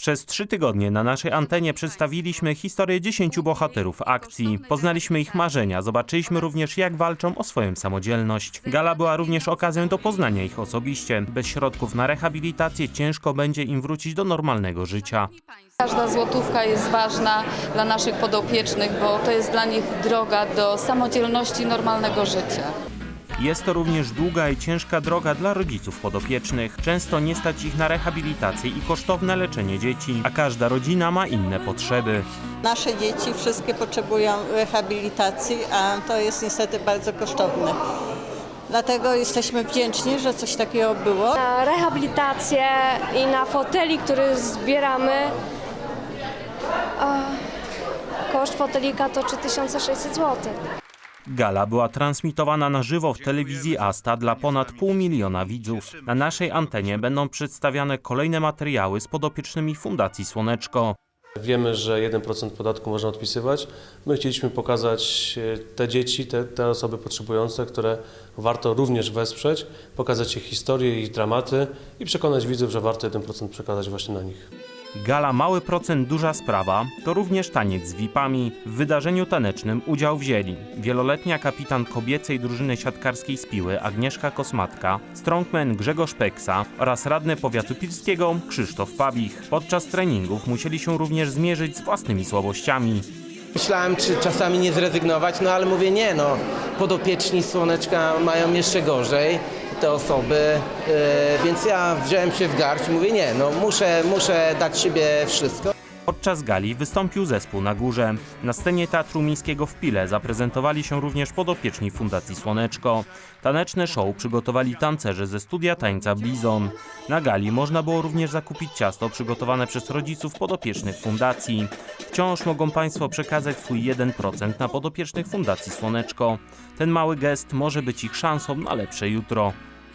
Przez trzy tygodnie na naszej antenie przedstawiliśmy historię dziesięciu bohaterów akcji. Poznaliśmy ich marzenia, zobaczyliśmy również jak walczą o swoją samodzielność. Gala była również okazją do poznania ich osobiście. Bez środków na rehabilitację ciężko będzie im wrócić do normalnego życia. Każda złotówka jest ważna dla naszych podopiecznych, bo to jest dla nich droga do samodzielności normalnego życia. Jest to również długa i ciężka droga dla rodziców podopiecznych. Często nie stać ich na rehabilitację i kosztowne leczenie dzieci, a każda rodzina ma inne potrzeby. Nasze dzieci wszystkie potrzebują rehabilitacji, a to jest niestety bardzo kosztowne. Dlatego jesteśmy wdzięczni, że coś takiego było. na rehabilitację i na foteli, który zbieramy. Koszt fotelika to 3600 zł. Gala była transmitowana na żywo w telewizji Asta dla ponad pół miliona widzów. Na naszej antenie będą przedstawiane kolejne materiały z podopiecznymi Fundacji Słoneczko. Wiemy, że 1% podatku można odpisywać. My chcieliśmy pokazać e, te dzieci, te, te osoby potrzebujące, które warto również wesprzeć, pokazać ich historie, ich dramaty i przekonać widzów, że warto 1% przekazać właśnie na nich. Gala Mały Procent Duża Sprawa to również taniec z VIP-ami. W wydarzeniu tanecznym udział wzięli wieloletnia kapitan kobiecej drużyny siatkarskiej z Piły Agnieszka Kosmatka, strongman Grzegorz Peksa oraz radny powiatu pilskiego Krzysztof Pabich. Podczas treningów musieli się również zmierzyć z własnymi słabościami. Myślałem, czy czasami nie zrezygnować, no ale mówię nie, no. Podopieczni Słoneczka mają jeszcze gorzej, te osoby, yy, więc ja wziąłem się w garść mówię nie, no muszę, muszę dać siebie wszystko. Podczas gali wystąpił zespół na górze. Na scenie Teatru Miejskiego w Pile zaprezentowali się również podopieczni Fundacji Słoneczko. Taneczne show przygotowali tancerze ze studia tańca Blizon. Na gali można było również zakupić ciasto przygotowane przez rodziców podopiecznych fundacji. Wciąż mogą Państwo przekazać swój 1% na podopiecznych Fundacji Słoneczko. Ten mały gest może być ich szansą na lepsze jutro.